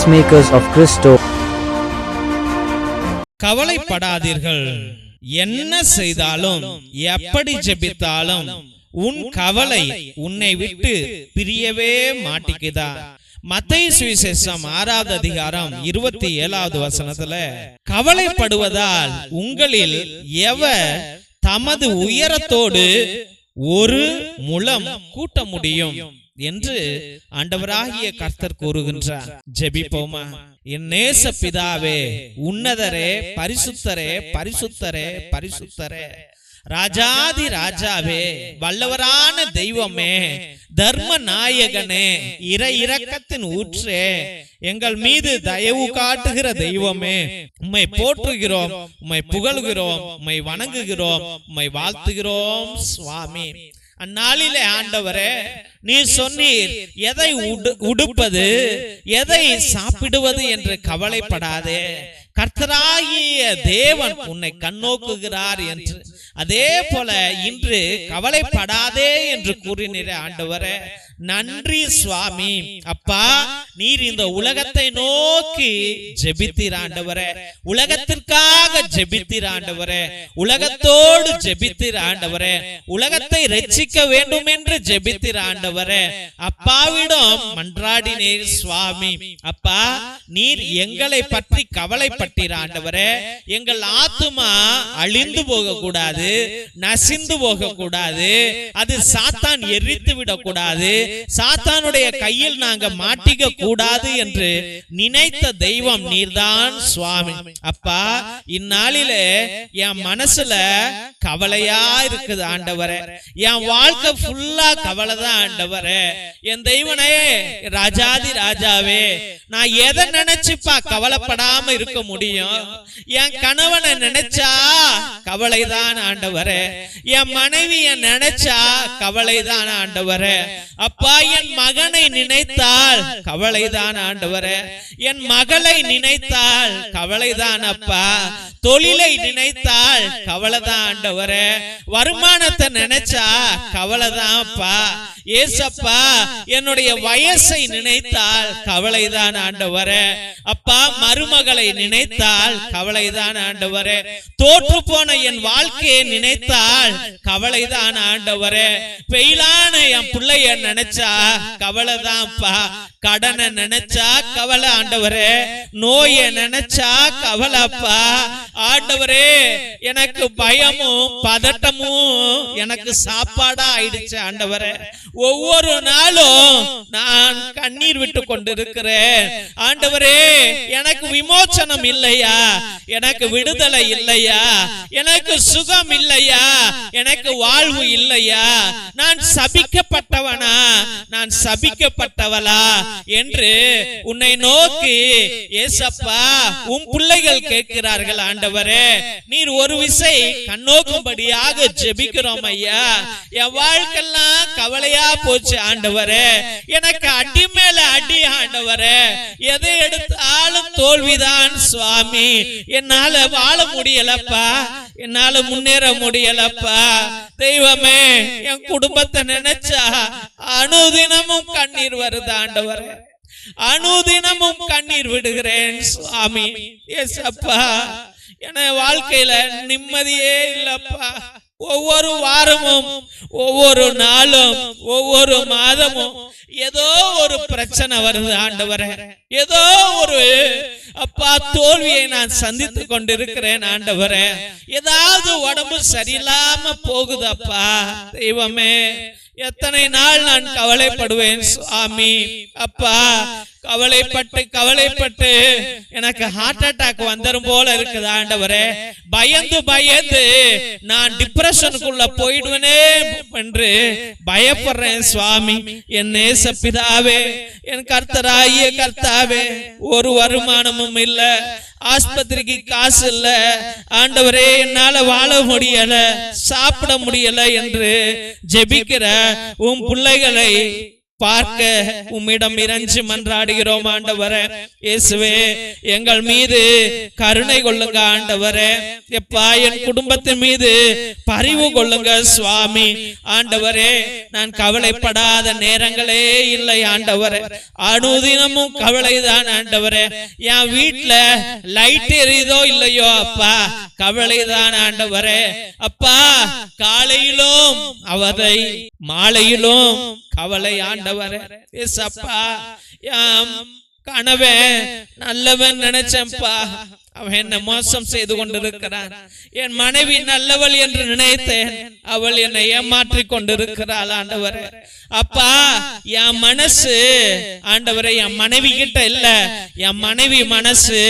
Peacemakers of Christo. கவலைப்படாதீர்கள். என்ன செய்தாலும் எப்படி ஜெபித்தாலும் உன் கவலை உன்னை விட்டு பிரியவே மாட்டிக்குதா மத்திய சுவிசேஷம் ஆறாவது அதிகாரம் இருபத்தி ஏழாவது வசனத்துல கவலைப்படுவதால் உங்களில் எவர் தமது உயரத்தோடு ஒரு முழம் கூட்ட முடியும். என்று ஆண்டவராகிய கர்த்தர் கூறுகின்றார். ஜெபிப்போமா? என் நேச பிதாவே உன்னதரே பரிசுத்தரே பரிசுத்தரே பரிசுத்தரே ராஜாதி ராஜாவே வல்லவரான தெய்வமே தர்ம நாயகனே இற இரக்கத்தின் ஊற்றே எங்கள் மீது தயவு காட்டுகிற தெய்வமே உம்மை போற்றுகிறோம் உம்மை புகழ்கிறோம் உம்மை வணங்குகிறோம் உம்மை வாழ்த்துகிறோம் சுவாமி. அந்நாளிலே ஆண்டவரே நீ சொன்னீர் எதை உடு- உடுப்பது எதை சாப்பிடுவது என்று கவலைப்படாதே. கர்த்தராகிய தேவன் உன்னை கண்ணோக்குகிறார் என்று அதே போல இன்று கவலைப்படாதே என்று கூறினீரே ஆண்டவரே. நன்றி சுவாமி. அப்பா நீர் இந்த உலகத்தை நோக்கி ஜெபித்தீர் ஆண்டவரே. உலகத்திற்காக ஜெபித்தீர் ஆண்டவரே. உலகத்தோடு ஜெபித்தீர் ஆண்டவரே. உலகத்தை ரட்சிக்க வேண்டும் என்று ஜெபித்தீர் ஆண்டவரே. அப்பாவிடம் மன்றாடினீர் சுவாமி. அப்பா நீர் எங்களை பற்றி கவலைப்பட்டீர் ஆண்டவரே. எங்கள் ஆத்துமா அழிந்து போக கூடாது நசிந்து போக கூடாது அது சாத்தான் எரித்து விடக்கூடாது. சாத்தானுடைய கையில் நாங்க மாட்டிக்க கூடாது என்று நினைத்த தெய்வம் நீர்தான் சுவாமி. அப்பா இந்நாளிலே என் மனசுல கவலையா இருக்குது ஆண்டவரே. என் வாழ்க்கை ஃபுல்லா கவலை தான் ஆண்டவரே. என் தெய்வனே ராஜாதி ராஜாவே நான் எதை நினைச்சுப்பா கவலைப்படாம இருக்க முடியும்? என் கணவனை நினைச்சா கவலைதான் ஆண்டவரே என் மனைவியை நினைச்சா கவலைதான் ஆண்டவரே. அப்பா என் மகனை நினைத்தால் கவலைதான் ஆண்டவரே. என் மகளை நினைத்தால் கவலைதான் அப்பா. தொழிலை நினைத்தால் கவலைதான் ஆண்டவரே. வருமானத்தை நினைச்சா கவலைதான் அப்பா. ஏசப்பா என்னுடைய வயசை நினைத்தால் கவலைதான் ஆண்டவரே. அப்பா மருமகளை நினைத்தால் கவலைதான் ஆண்டவரே. தோற்று போன என் வாழ்க்கையை நினைத்தால் கவலைதான் ஆண்டவரே. பெயிலான என் பிள்ளைய நினைச்சா கவலைதான்ப்பா. கடனை நினைச்சா கவலை ஆண்டவரே. நோயை நினைச்சா கவலைப்பா. ஆண்டவரே எனக்கு பயமும் பதட்டமும் எனக்கு சாப்பாடா ஆயிடுச்சு ஆண்டவரே. ஒவ்வொரு நாளும் நான் கண்ணீர் விட்டு கொண்டிருக்கிறேன். ஆண்டவரே எனக்கு விமோச்சனம் இல்லையா? எனக்கு விடுதலை இல்லையா? எனக்கு சுகம் இல்லையா? எனக்கு வாழ்வு இல்லையா? நான் சபிக்கப்பட்டவனா? நான் சபிக்கப்பட்டவளா? என்று உன்னை நோக்கி ஏசப்பா உன் பிள்ளைகள் கேட்கிறார்கள் ஆண்டவரே நீர் ஒரு விசை கண்ணோக்கும்படியாக ஜெபிக்கிறோம் ஐயா. என் வாழ்க்கெல்லாம் கவலையா போச்சு ஆண்டவரே. எனக்கு அடி மேல அடி ஆண்டவரே. எதை எடுத்தாலும் தோல்விதான் சுவாமி. என்னால வாழ முடியலப்பா. என்னால முன்னேற முடியலப்பா. தெய்வமே என் குடும்பத்தை நினைச்சா அனுதினமும் கண்ணீர் வருது ஆண்டவரே. அனுதினமும் கண்ணீர் விடுகிறேன் சுவாமி. எஸ் அப்பா என வாழ்க்கையில நிம்மதியே இல்லப்பா. ஒவ்வொரு வாரமும் ஒவ்வொரு நாளும் ஒவ்வொரு மாதமும் ஏதோ ஒரு பிரச்சனை வருது ஆண்டவர. ஏதோ ஒரு அப்பா தோல்வியை நான் சந்தித்து கொண்டிருக்கிறேன் ஆண்டவரே. ஏதாவது உடம்பு சரியில்லாம போகுது அப்பா. தெய்வமே எத்தனை நாள் நான் கவலைப்படுவேன் சுவாமி. அப்பா கவலைப்பட்டு கவலைப்பட்டு எனக்கு ஹார்ட் அட்டாக் வந்துரும் போல இருக்குது ஆண்டவரே. பயந்து பயந்து நான் டிப்ரெஷனுக்குள்ள போயிடுவனே என்று பயப்படுறேன் சுவாமி. என் நேச பிதாவே என் கர்த்தராகிய கர்த்தாவே ஒரு வருமானமும் இல்ல ஆஸ்பத்திரிக்கு காசு இல்ல ஆண்டவரே என்னால வாழ முடியல சாப்பிட முடியல என்று ஜெபிக்கிற உன் பிள்ளைகளை பார்க்க உம்மிடம் இறைஞ்சி மன்றாடுகிறோம் ஆண்டவரே. இயேசுவே எங்கள் மீது கருணை கொள்ளுங்க ஆண்டவரே. எப்பா என் குடும்பத்தின் மீது பரிவு கொள்ளுங்க சுவாமி. ஆண்டவரே நான் கவலைப்படாத நேரங்களே இல்லை ஆண்டவரே. அனுதினமும் கவலைதான் ஆண்டவரே. என் வீட்டுல லைட் எரியுதோ இல்லையோ அப்பா. கவலைதான் ஆண்டவரே. அப்பா காலையிலும் அவரை மாலையிலும் கவலை ஆண்டவரே ஏசப்பா யாம் கணவன் நல்லவன் நினைச்சேன்ப்பா. அவன் என்ன மோசம் செய்து கொண்டிருக்கிறான். என் மனைவி நல்லவள் என்று நினைத்தேன். அவள் என்னை ஏமாற்றி கொண்டிருக்கிறாள் ஆண்டவரே. அப்பா என் மனசு ஆண்டவரே என் மனைவி கிட்ட இல்ல. என் மனைவி மனசு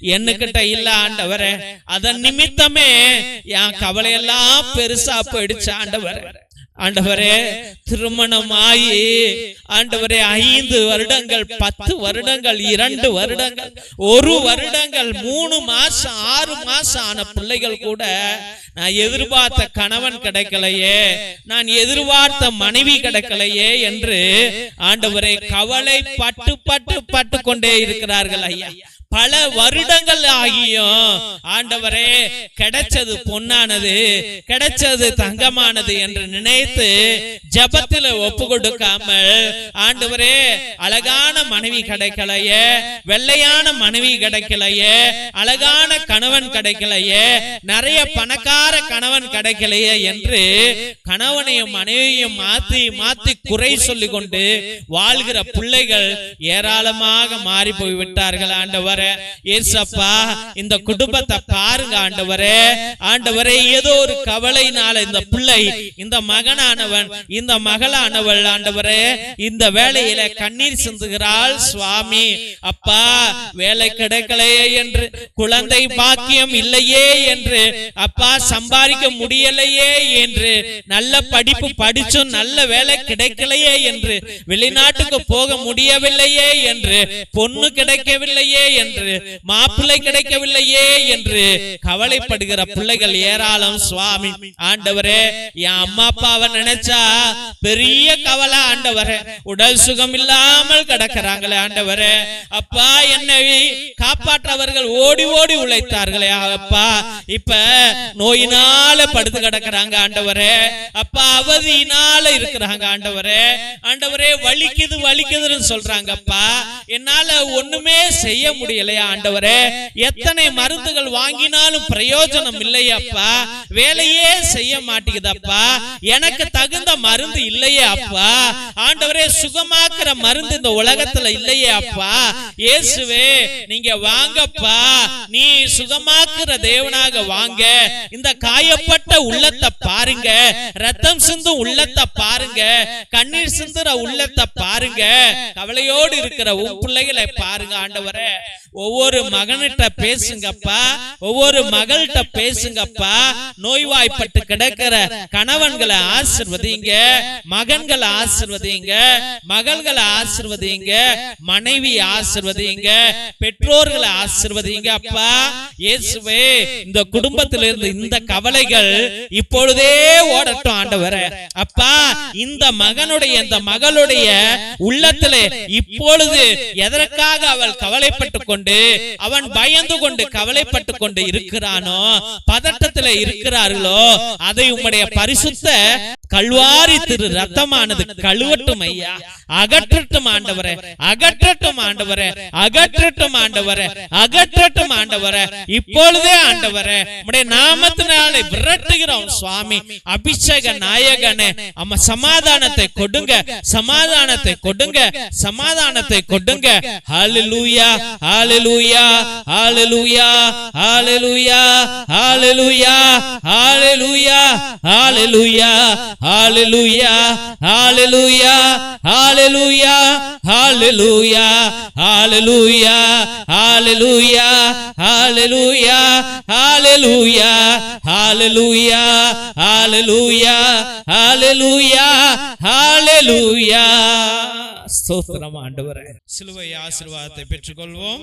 என்னகிட்ட இல்ல ஆண்டவரே. அதன் நிமித்தமே என் கவலையெல்லாம் பெருசா போயிடுச்சு ஆண்டவரே. ஆண்டவரே திருமணம் ஆகி ஆண்டவரே ஐந்து வருடங்கள் பத்து வருடங்கள் இரண்டு வருடங்கள் ஒரு வருடங்கள் மூணு மாசம் ஆறு மாசம் ஆன பிள்ளைகள் கூட நான் எதிர்பார்த்த கணவன் கிடைக்கலையே நான் எதிர்பார்த்த மனைவி கிடைக்கலையே என்று ஆண்டவரை கவலை பட்டு பட்டு பட்டு கொண்டே இருக்கிறார்கள் ஐயா. பல வருடங்கள் ஆகியும் ஆண்டவரே கிடைச்சது பொன்னானது கிடைச்சது தங்கமானது என்று நினைத்து ஜபத்துல ஒப்பு கொடுக்காமல் ஆண்டவரே அழகான மனைவி கிடைக்கலையே வெள்ளையான மனைவி கிடைக்கலையே அழகான கணவன் கிடைக்கலையே நிறைய பணக்கார கணவன் கிடைக்கலையே என்று கணவனையும் மனைவியும் மாத்தி மாத்தி குறை சொல்லிக் கொண்டு வாழ்கிற பிள்ளைகள் ஏராளமாக மாறி போய் விட்டார்கள் ஆண்டவரே ஏசப்பா இந்த குடும்பத்தை பாருங்க ஆண்டவரே. ஆண்டவரே ஏதோ ஒரு கவலைனால இந்த பிள்ளை இந்த மகனானவன் இந்த மகளானவள் ஆண்டவரே இந்த வேலையில கண்ணீர் சிந்துகிறாள் சுவாமி. அப்பா வேலை கிடைக்கலையே என்று குழந்தை பாக்கியம் இல்லையே என்று அப்பா சம்பாதிக்க முடியலையே என்று நல்ல படிப்பு படிச்சும் நல்ல வேலை கிடைக்கலையே என்று வெளிநாட்டுக்கு போக முடியவில்லையே என்று பொண்ணு கிடைக்கவில்லையே என்று மாப்பிள்ளை கிடைக்கவில்லையே என்று கவலைப்படுகிற பிள்ளைகள் ஏராளம். சுவாமி ஆண்டவரே என் அம்மா அப்பாவை நினைச்சா பெரிய கவலை ஆண்டவரே. உடல் சுகம் இல்லாமல் கிடக்கிறாங்களே ஆண்டவரே. அப்பா என்னை காப்பாற்றவர்கள் ஓடி ஓடி உழைத்தார்களே. அப்பா இப்ப நோயினால படுத்து கிடக்கிறாங்க ஆண்டவரே. அப்பா அவதியினால இருக்கிறாங்க ஆண்டவரே. ஆண்டவரே வலிக்குது வலிக்குதுன்னு சொல்றாங்கப்பா என்னால ஒண்ணுமே செய்ய முடியலையா ஆண்டவரே எத்தனை மருந்துகள் வாங்கினாலும் பிரயோஜனம் இல்லையப்பா வேலையே செய்ய மாட்டேங்குதப்பா. எனக்கு தகுந்த மருந்து இல்லையே அப்பா. ஆண்டவரே சுகமாக்குற மருந்து இந்த உலகத்துல இல்லையே அப்பா. இயேசுவே நீங்க வாங்கப்பா. நீ சுகமாக்குற தேவனாக வாங்க. இந்த காயப்பட்ட உள்ளத்தை பாருங்க. ரத்தம் சிந்தும் உள்ளத்தை பாருங்க. கண்ணீர் சிந்துற உள்ளத்தை பாருங்க. கவலையோடு இருக்கிற உன் பிள்ளைகளை பாருங்க ஆண்டவரே. ஒவ்வொரு மகன்கிட்ட பேசுங்கப்பா ஒவ்வொரு மகள்கிட்ட பேசுங்கப்பா. நோய்வாய்ப்பட்டு கிடக்கிற கணவன்களை ஆசிர்வதிங்க மகன்களை ஆசிர்வதிங்க மகள்களை ஆசிர்வதிங்க மனைவி ஆசிர்வதிங்க பெற்றோர்களை ஆசிர்வதிங்க அப்பா. இயேசுவே இந்த குடும்பத்தில் இருந்து இந்த கவலைகள் இப்பொழுதே ஓடட்டும் ஆண்டவரே. அப்பா இந்த மகனுடைய இந்த மகளுடைய உள்ளத்துல இப்பொழுது எதற்காக அவள் கவலைப்பட்டு கொண்டு அவன் பயந்து கொண்டு கவலைப்பட்டு கொண்டு இருக்கிறானோ? பதட்டத்துல இருக்கிறார்களோ? அதை உம்முடைய பரிசுத்த கல்வாரி திரு ரத்தமானது கழுவட்டும் ஐயா அகற்றட்டும் ஆண்டவரே அகற்றட்டும் ஆண்டவரே அகற்றட்டும் ஆண்டவரே அகற்றட்டும் ஆண்டவரே இப்பொழுதே ஆண்டவரே உம்முடைய நாமத்தினாலே விரட்டுகிறோம் சுவாமி. அபிஷேக நாயகனே அம்மா சமாதானத்தை கொடுங்க சமாதானத்தை கொடுங்க சமாதானத்தை கொடுங்க. ஹalleluya ஹalleluya ஹalleluya ஹalleluya ஹalleluya ஹalleluya ஹalleluya ஹalleluya ஹalleluya ஹalleluya ஹalleluya ஹalleluya ஹalleluya ஹalleluya ஹalleluya ஹalleluya ஹalleluya ஹalleluya ஹalleluya ஸ்தோத்திரம் ஆண்டவரே சிலுவை ஆசீர்வாதத்தை பெற்றுக்கொள்வோம்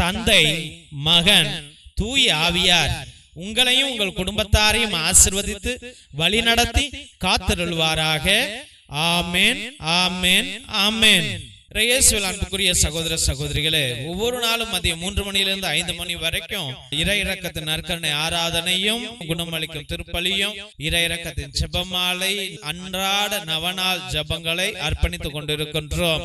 தந்தை மகன் தூய ஆவியார் உங்களையும் உங்கள் குடும்பத்தாரையும் ஆசிர்வதித்து வழிநடத்தி காத்திருள்வாராக. ஆமென் அன்புக்குரிய சகோதர சகோதரிகளே ஒவ்வொரு நாளும் மதியம் மூன்று மணியிலிருந்து ஐந்து மணி வரைக்கும் இறை இறக்கத்தின் நற்கரணை ஆராதனையும் குணமளிக்கும் திருப்பலியும் இறை இறக்கத்தின் ஜெபமாலை அன்றாட நவநாள் ஜெபங்களை அர்ப்பணித்துக் கொண்டிருக்கின்றோம்.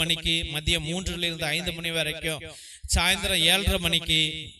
மணிக்கு மதியம் மூன்றுல இருந்து ஐந்து மணி வரைக்கும் சாயந்தரம் ஏழரை மணிக்கு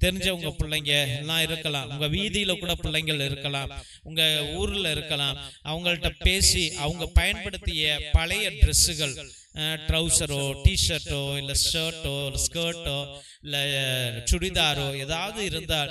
தெரிஞ்சவங்க பிள்ளைங்க எல்லாம் இருக்கலாம். உங்கள் வீதியில் கூட பிள்ளைங்கள் இருக்கலாம். உங்கள் ஊரில் இருக்கலாம். அவங்கள்ட்ட பேசி அவங்க பயன்படுத்திய பழைய ட்ரெஸ்ஸுகள் ட்ரௌசரோ டிஷர்ட்டோ இல்லை ஷர்ட்டோ ஸ்கர்ட்டோ இல்லை சுடிதாரோ ஏதாவது இருந்தால்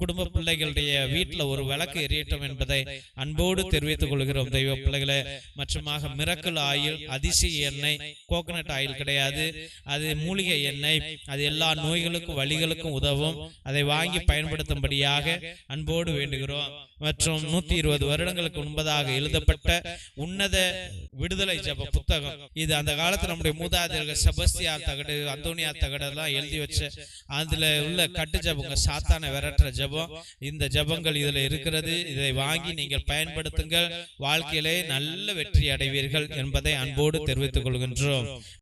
குடும்ப பிள்ளைகளுடைய வீட்டில் ஒரு விளக்கு எரியட்டும் என்பதை அன்போடு தெரிவித்துக் கொள்கிறோம். தெய்வ பிள்ளைகளை மற்றுமாக மிரக்கல் ஆயில் அதிசய எண்ணெய் கோகனட் ஆயில் கிடையாது. அது மூலிகை எண்ணெய் அது எல்லா நோய்களுக்கும் வழிகளுக்கும் உதவும். அதை வாங்கி பயன்படுத்தும்படியாக அன்போடு வேண்டுகிறோம். மற்றும் நூத்தி இருபது வருடங்களுக்கு முன்பதாக எழுதப்பட்ட உன்னத விடுதலை ஜப புத்தகம். இது அந்த காலத்துல நம்முடைய மூதாதையர்கள் செபஸ்தியா தகடு அந்தோனியா தகடு எல்லாம் எழுதி வச்ச அதுல உள்ள கட்டு ஜபங்க சாத்தான விரட்ட விரட்டுற ஜபம். இந்த ஜபங்கள் இதுல இருக்கிறது. இதை வாங்கி நீங்கள் பயன்படுத்துங்கள். வாழ்க்கையிலே நல்ல வெற்றி அடைவீர்கள் என்பதை அன்போடு தெரிவித்துக் கொள்கின்றோம்.